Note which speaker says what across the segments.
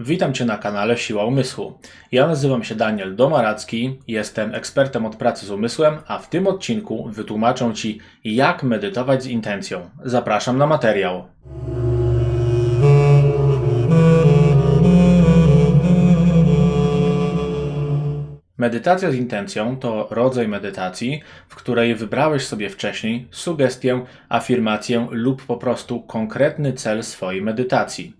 Speaker 1: Witam Cię na kanale Siła Umysłu. Ja nazywam się Daniel Domaracki, jestem ekspertem od pracy z umysłem, a w tym odcinku wytłumaczę Ci, jak medytować z intencją. Zapraszam na materiał. Medytacja z intencją to rodzaj medytacji, w której wybrałeś sobie wcześniej sugestię, afirmację lub po prostu konkretny cel swojej medytacji.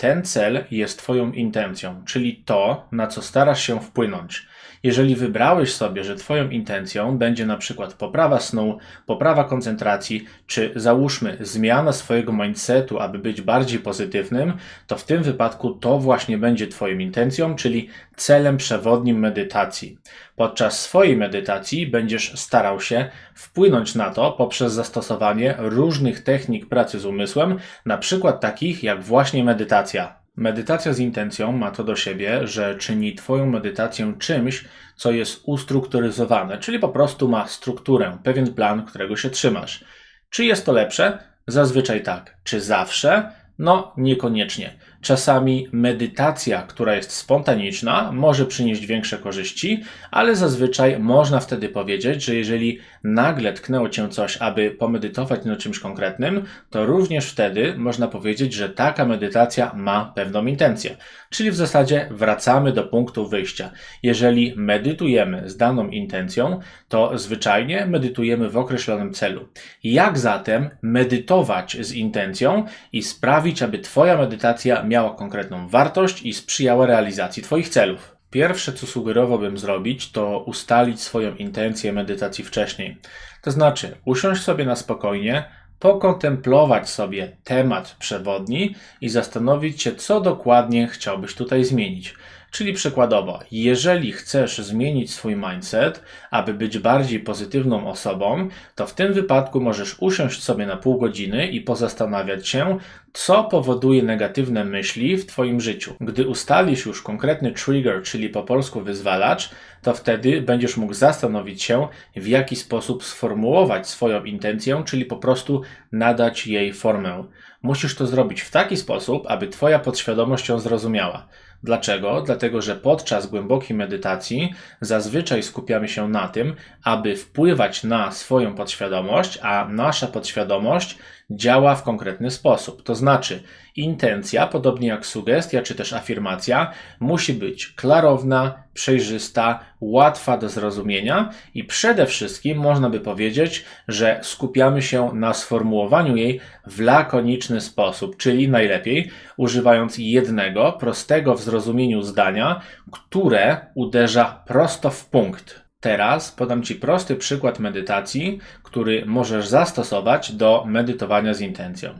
Speaker 1: Ten cel jest Twoją intencją, czyli to, na co starasz się wpłynąć. Jeżeli wybrałeś sobie, że Twoją intencją będzie na przykład poprawa snu, poprawa koncentracji, czy załóżmy zmiana swojego mindsetu, aby być bardziej pozytywnym, to w tym wypadku to właśnie będzie Twoją intencją, czyli celem przewodnim medytacji. Podczas swojej medytacji będziesz starał się wpłynąć na to poprzez zastosowanie różnych technik pracy z umysłem, na przykład takich jak właśnie medytacja. Medytacja z intencją ma to do siebie, że czyni Twoją medytację czymś, co jest ustrukturyzowane, czyli po prostu ma strukturę, pewien plan, którego się trzymasz. Czy jest to lepsze? Zazwyczaj tak. Czy zawsze? No, niekoniecznie. Czasami medytacja, która jest spontaniczna, może przynieść większe korzyści, ale zazwyczaj można wtedy powiedzieć, że jeżeli nagle tknęło cię coś, aby pomedytować nad czymś konkretnym, to również wtedy można powiedzieć, że taka medytacja ma pewną intencję. Czyli w zasadzie wracamy do punktu wyjścia. Jeżeli medytujemy z daną intencją, to zwyczajnie medytujemy w określonym celu. Jak zatem medytować z intencją i sprawić, aby Twoja medytacja miała konkretną wartość i sprzyjała realizacji Twoich celów? Pierwsze, co sugerowałbym zrobić, to ustalić swoją intencję medytacji wcześniej. To znaczy, usiąść sobie na spokojnie, pokontemplować sobie temat przewodni i zastanowić się, co dokładnie chciałbyś tutaj zmienić. Czyli przykładowo, jeżeli chcesz zmienić swój mindset, aby być bardziej pozytywną osobą, to w tym wypadku możesz usiąść sobie na pół godziny i pozastanawiać się, co powoduje negatywne myśli w Twoim życiu. Gdy ustalisz już konkretny trigger, czyli po polsku wyzwalacz, to wtedy będziesz mógł zastanowić się, w jaki sposób sformułować swoją intencję, czyli po prostu nadać jej formę. Musisz to zrobić w taki sposób, aby Twoja podświadomość ją zrozumiała. Dlaczego? Dlatego, że podczas głębokiej medytacji zazwyczaj skupiamy się na tym, aby wpływać na swoją podświadomość, a nasza podświadomość działa w konkretny sposób. To znaczy, intencja, podobnie jak sugestia czy też afirmacja, musi być klarowna, przejrzysta, łatwa do zrozumienia i przede wszystkim można by powiedzieć, że skupiamy się na sformułowaniu jej w lakoniczny sposób, czyli najlepiej używając jednego, prostego w zrozumieniu zdania, które uderza prosto w punkt. Teraz podam Ci prosty przykład medytacji, który możesz zastosować do medytowania z intencją.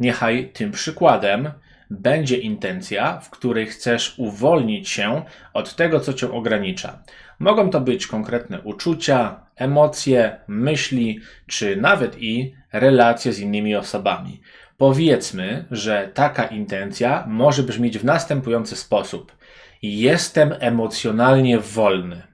Speaker 1: Niechaj tym przykładem będzie intencja, w której chcesz uwolnić się od tego, co cię ogranicza. Mogą to być konkretne uczucia, emocje, myśli, czy nawet i relacje z innymi osobami. Powiedzmy, że taka intencja może brzmieć w następujący sposób: Jestem emocjonalnie wolny.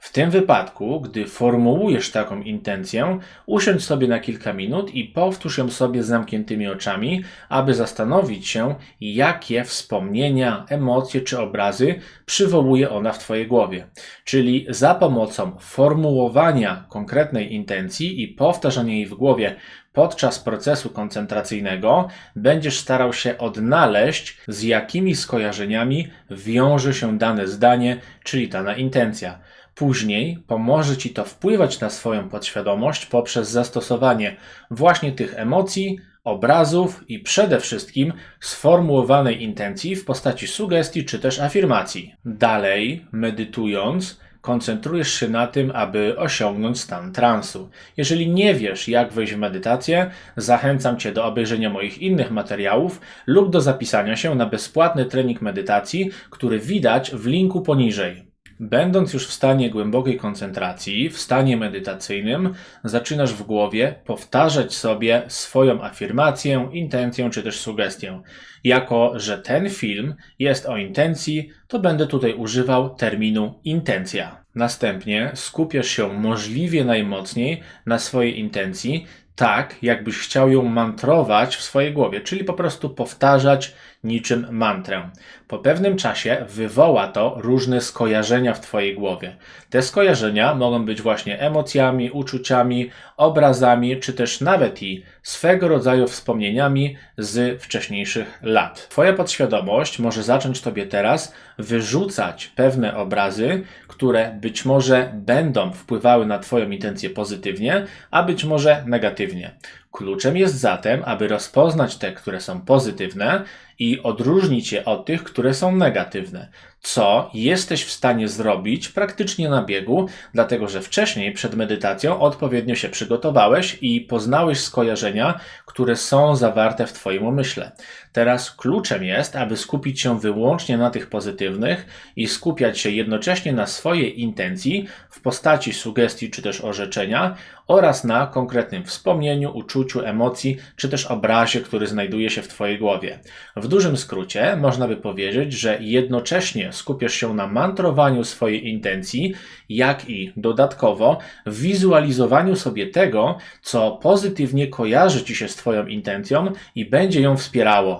Speaker 1: W tym wypadku, gdy formułujesz taką intencję, usiądź sobie na kilka minut i powtórz ją sobie z zamkniętymi oczami, aby zastanowić się, jakie wspomnienia, emocje czy obrazy przywołuje ona w Twojej głowie. Czyli za pomocą formułowania konkretnej intencji i powtarzania jej w głowie podczas procesu koncentracyjnego będziesz starał się odnaleźć, z jakimi skojarzeniami wiąże się dane zdanie, czyli dana intencja. Później pomoże Ci to wpływać na swoją podświadomość poprzez zastosowanie właśnie tych emocji, obrazów i przede wszystkim sformułowanej intencji w postaci sugestii czy też afirmacji. Dalej, medytując, koncentrujesz się na tym, aby osiągnąć stan transu. Jeżeli nie wiesz, jak wejść w medytację, zachęcam Cię do obejrzenia moich innych materiałów lub do zapisania się na bezpłatny trening medytacji, który widać w linku poniżej. Będąc już w stanie głębokiej koncentracji, w stanie medytacyjnym, zaczynasz w głowie powtarzać sobie swoją afirmację, intencję czy też sugestię. Jako, że ten film jest o intencji, to będę tutaj używał terminu intencja. Następnie skupiasz się możliwie najmocniej na swojej intencji, tak jakbyś chciał ją mantrować w swojej głowie, czyli po prostu powtarzać niczym mantrę. Po pewnym czasie wywoła to różne skojarzenia w Twojej głowie. Te skojarzenia mogą być właśnie emocjami, uczuciami, obrazami, czy też nawet i swego rodzaju wspomnieniami z wcześniejszych lat. Twoja podświadomość może zacząć Tobie teraz wyrzucać pewne obrazy, które być może będą wpływały na Twoją intencję pozytywnie, a być może negatywnie. Kluczem jest zatem, aby rozpoznać te, które są pozytywne i odróżnić je od tych, które są negatywne. Co jesteś w stanie zrobić praktycznie na biegu, dlatego że wcześniej przed medytacją odpowiednio się przygotowałeś i poznałeś skojarzenia, które są zawarte w Twoim umyśle. Teraz kluczem jest, aby skupić się wyłącznie na tych pozytywnych i skupiać się jednocześnie na swojej intencji w postaci sugestii czy też orzeczenia oraz na konkretnym wspomnieniu, uczuciu, emocji czy też obrazie, który znajduje się w Twojej głowie. W dużym skrócie można by powiedzieć, że jednocześnie skupiasz się na mantrowaniu swojej intencji, jak i dodatkowo wizualizowaniu sobie tego, co pozytywnie kojarzy Ci się z Twoją intencją i będzie ją wspierało.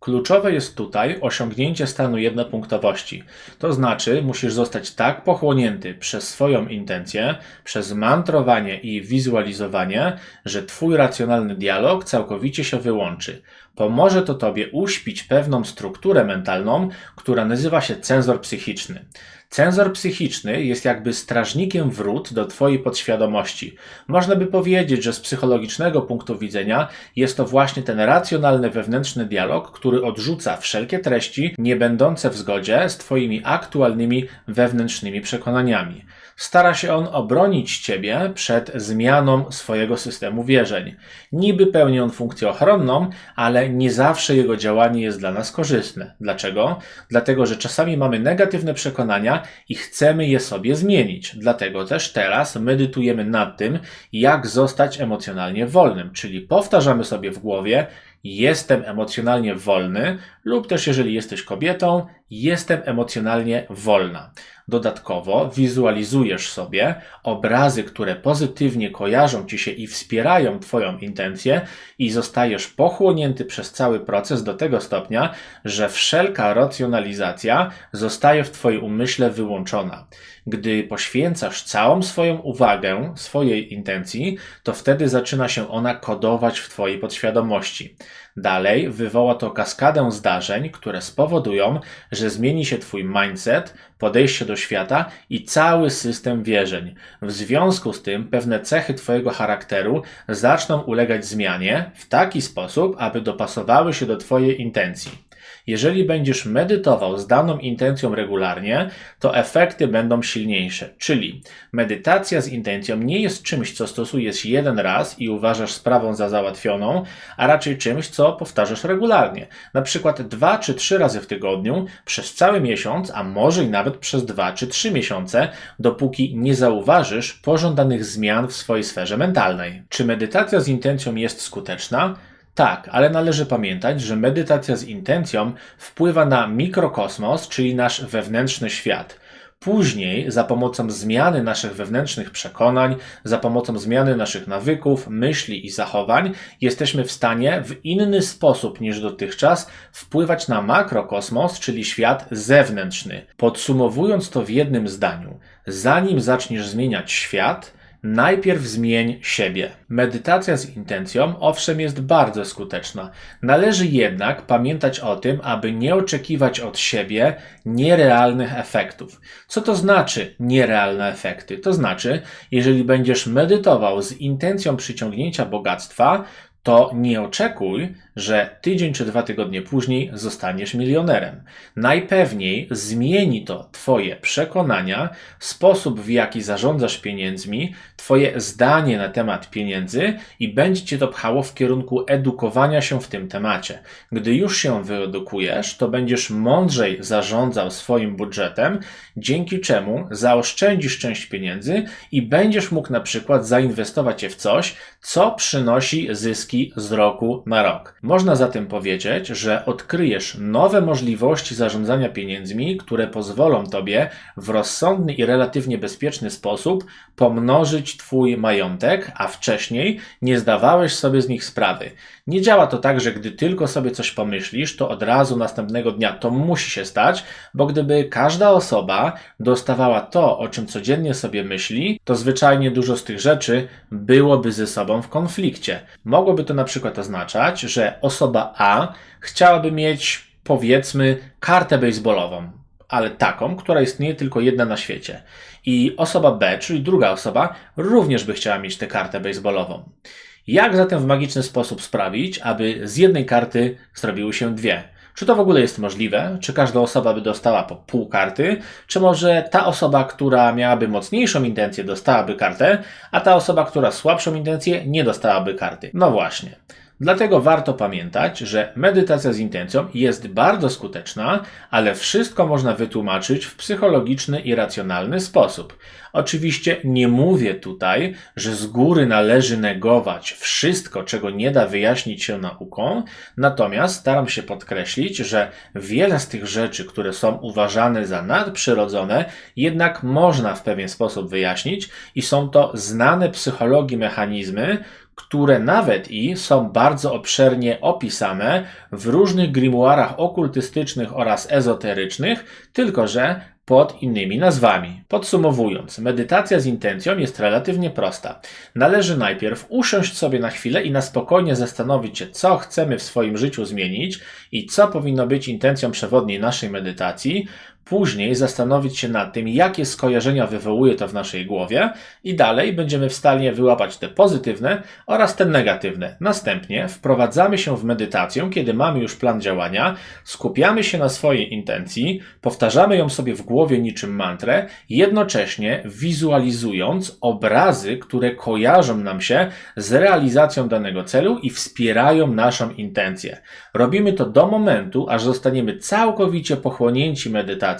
Speaker 1: Kluczowe jest tutaj osiągnięcie stanu jednopunktowości. To znaczy, musisz zostać tak pochłonięty przez swoją intencję, przez mantrowanie i wizualizowanie, że Twój racjonalny dialog całkowicie się wyłączy. Pomoże to Tobie uśpić pewną strukturę mentalną, która nazywa się cenzor psychiczny. Cenzor psychiczny jest jakby strażnikiem wrót do Twojej podświadomości. Można by powiedzieć, że z psychologicznego punktu widzenia jest to właśnie ten racjonalny wewnętrzny dialog, który odrzuca wszelkie treści nie będące w zgodzie z Twoimi aktualnymi wewnętrznymi przekonaniami. Stara się on obronić Ciebie przed zmianą swojego systemu wierzeń. Niby pełni on funkcję ochronną, ale nie zawsze jego działanie jest dla nas korzystne. Dlaczego? Dlatego, że czasami mamy negatywne przekonania i chcemy je sobie zmienić. Dlatego też teraz medytujemy nad tym, jak zostać emocjonalnie wolnym, czyli powtarzamy sobie w głowie, jestem emocjonalnie wolny, lub też jeżeli jesteś kobietą, jestem emocjonalnie wolna. Dodatkowo wizualizujesz sobie obrazy, które pozytywnie kojarzą ci się i wspierają Twoją intencję, i zostajesz pochłonięty przez cały proces do tego stopnia, że wszelka racjonalizacja zostaje w Twoim umyśle wyłączona. Gdy poświęcasz całą swoją uwagę swojej intencji, to wtedy zaczyna się ona kodować w Twojej podświadomości. Dalej wywoła to kaskadę zdarzeń, które spowodują, że zmieni się Twój mindset, podejście do świata i cały system wierzeń. W związku z tym pewne cechy Twojego charakteru zaczną ulegać zmianie w taki sposób, aby dopasowały się do Twojej intencji. Jeżeli będziesz medytował z daną intencją regularnie, to efekty będą silniejsze. Czyli medytacja z intencją nie jest czymś, co stosujesz jeden raz i uważasz sprawą za załatwioną, a raczej czymś, co powtarzasz regularnie. Na przykład dwa czy trzy razy w tygodniu, przez cały miesiąc, a może i nawet przez dwa czy trzy miesiące, dopóki nie zauważysz pożądanych zmian w swojej sferze mentalnej. Czy medytacja z intencją jest skuteczna? Tak, ale należy pamiętać, że medytacja z intencją wpływa na mikrokosmos, czyli nasz wewnętrzny świat. Później, za pomocą zmiany naszych wewnętrznych przekonań, za pomocą zmiany naszych nawyków, myśli i zachowań, jesteśmy w stanie w inny sposób niż dotychczas wpływać na makrokosmos, czyli świat zewnętrzny. Podsumowując to w jednym zdaniu, zanim zaczniesz zmieniać świat, Najpierw zmień siebie. Medytacja z intencją owszem jest bardzo skuteczna. Należy jednak pamiętać o tym, aby nie oczekiwać od siebie nierealnych efektów. Co to znaczy nierealne efekty? To znaczy, jeżeli będziesz medytował z intencją przyciągnięcia bogactwa, to nie oczekuj, że tydzień czy dwa tygodnie później zostaniesz milionerem. Najpewniej zmieni to Twoje przekonania, sposób w jaki zarządzasz pieniędzmi, Twoje zdanie na temat pieniędzy i będzie Cię to pchało w kierunku edukowania się w tym temacie. Gdy już się wyedukujesz, to będziesz mądrzej zarządzał swoim budżetem, dzięki czemu zaoszczędzisz część pieniędzy i będziesz mógł na przykład zainwestować je w coś, co przynosi zyski zyski z roku na rok. Można zatem powiedzieć, że odkryjesz nowe możliwości zarządzania pieniędzmi, które pozwolą tobie w rozsądny i relatywnie bezpieczny sposób pomnożyć twój majątek, a wcześniej nie zdawałeś sobie z nich sprawy. Nie działa to tak, że gdy tylko sobie coś pomyślisz, to od razu następnego dnia to musi się stać, bo gdyby każda osoba dostawała to, o czym codziennie sobie myśli, to zwyczajnie dużo z tych rzeczy byłoby ze sobą w konflikcie. Mogłoby to na przykład oznaczać, że osoba A chciałaby mieć, powiedzmy, kartę baseballową, ale taką, która istnieje tylko jedna na świecie. I osoba B, czyli druga osoba, również by chciała mieć tę kartę baseballową. Jak zatem w magiczny sposób sprawić, aby z jednej karty zrobiły się dwie? Czy to w ogóle jest możliwe? Czy każda osoba by dostała po pół karty? Czy może ta osoba, która miałaby mocniejszą intencję, dostałaby kartę, a ta osoba, która słabszą intencję, nie dostałaby karty? No właśnie. Dlatego warto pamiętać, że medytacja z intencją jest bardzo skuteczna, ale wszystko można wytłumaczyć w psychologiczny i racjonalny sposób. Oczywiście nie mówię tutaj, że z góry należy negować wszystko, czego nie da wyjaśnić się nauką, natomiast staram się podkreślić, że wiele z tych rzeczy, które są uważane za nadprzyrodzone, jednak można w pewien sposób wyjaśnić i są to znane psychologii mechanizmy, które nawet i są bardzo obszernie opisane w różnych grimoirach okultystycznych oraz ezoterycznych, tylko że pod innymi nazwami. Podsumowując, medytacja z intencją jest relatywnie prosta. Należy najpierw usiąść sobie na chwilę i na spokojnie zastanowić się, co chcemy w swoim życiu zmienić i co powinno być intencją przewodniej naszej medytacji. Później zastanowić się nad tym, jakie skojarzenia wywołuje to w naszej głowie, i dalej będziemy w stanie wyłapać te pozytywne oraz te negatywne. Następnie wprowadzamy się w medytację, kiedy mamy już plan działania, skupiamy się na swojej intencji, powtarzamy ją sobie w głowie niczym mantrę, jednocześnie wizualizując obrazy, które kojarzą nam się z realizacją danego celu i wspierają naszą intencję. Robimy to do momentu, aż zostaniemy całkowicie pochłonięci medytacją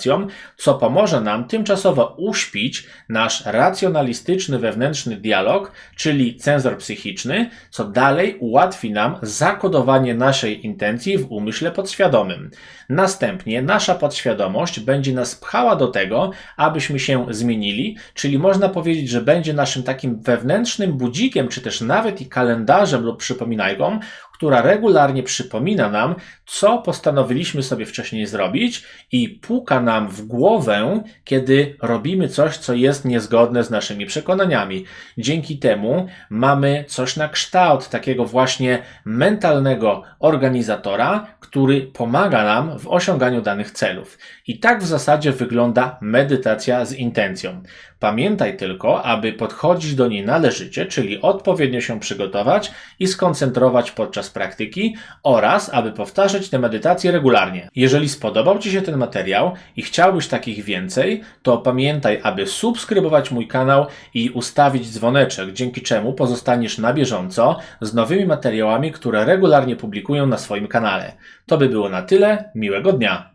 Speaker 1: co pomoże nam tymczasowo uśpić nasz racjonalistyczny wewnętrzny dialog, czyli cenzor psychiczny, co dalej ułatwi nam zakodowanie naszej intencji w umyśle podświadomym. Następnie nasza podświadomość będzie nas pchała do tego, abyśmy się zmienili, czyli można powiedzieć, że będzie naszym takim wewnętrznym budzikiem, czy też nawet i kalendarzem lub przypominajką, która regularnie przypomina nam, co postanowiliśmy sobie wcześniej zrobić i puka nam w głowę, kiedy robimy coś, co jest niezgodne z naszymi przekonaniami. Dzięki temu mamy coś na kształt takiego właśnie mentalnego organizatora, który pomaga nam w osiąganiu danych celów. I tak w zasadzie wygląda medytacja z intencją. Pamiętaj tylko, aby podchodzić do niej należycie, czyli odpowiednio się przygotować i skoncentrować podczas praktyki oraz aby powtarzać te medytacje regularnie. Jeżeli spodobał Ci się ten materiał i chciałbyś takich więcej, to pamiętaj, aby subskrybować mój kanał i ustawić dzwoneczek, dzięki czemu pozostaniesz na bieżąco z nowymi materiałami, które regularnie publikuję na swoim kanale. To by było na tyle. Miłego dnia!